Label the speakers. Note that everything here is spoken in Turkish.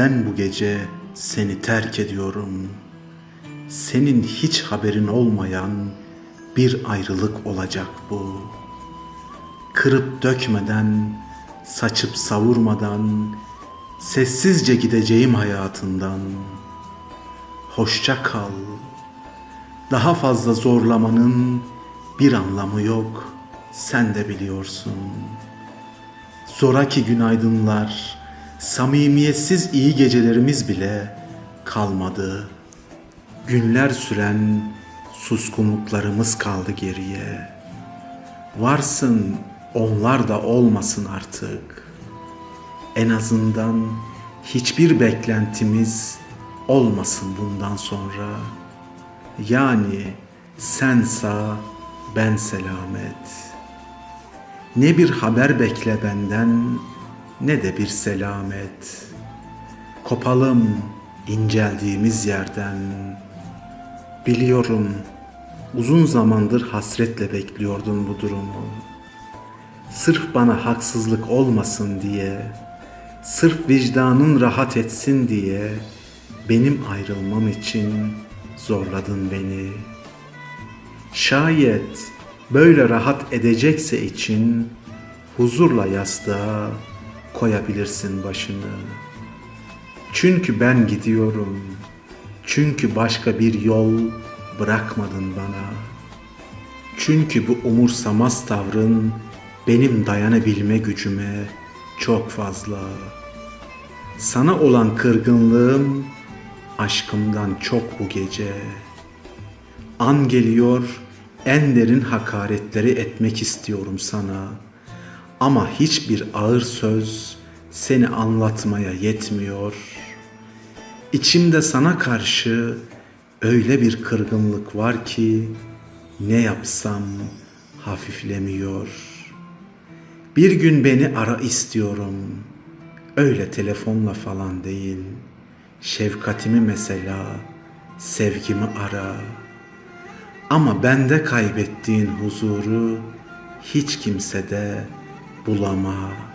Speaker 1: Ben bu gece seni terk ediyorum. Senin hiç haberin olmayan bir ayrılık olacak bu. Kırıp dökmeden, saçıp savurmadan, sessizce gideceğim hayatından. Hoşça kal. Daha fazla zorlamanın bir anlamı yok. Sen de biliyorsun. Zoraki günaydınlar, samimiyetsiz iyi gecelerimiz bile kalmadı. Günler süren suskunluklarımız kaldı geriye. Varsın onlar da olmasın artık. En azından hiçbir beklentimiz olmasın bundan sonra. Yani sen sağ, ben selamet. Ne bir haber bekle benden, ne de bir selamet. Kopalım inceldiğimiz yerden. Biliyorum uzun zamandır hasretle bekliyordun bu durumu. Sırf bana haksızlık olmasın diye, sırf vicdanın rahat etsin diye benim ayrılmam için zorladın beni. Şayet böyle rahat edecekse için huzurla yastığa koyabilirsin başını. Çünkü ben gidiyorum. Çünkü başka bir yol bırakmadın bana. Çünkü bu umursamaz tavrın benim dayanabilme gücüme çok fazla. Sana olan kırgınlığım aşkımdan çok bu gece. An geliyor en derin hakaretleri etmek istiyorum sana. Ama hiçbir ağır söz seni anlatmaya yetmiyor. İçimde sana karşı öyle bir kırgınlık var ki ne yapsam hafiflemiyor. Bir gün beni ara istiyorum. Öyle telefonla falan değil. Şefkatimi mesela, sevgimi ara. Ama bende kaybettiğin huzuru hiç kimsede bulama.''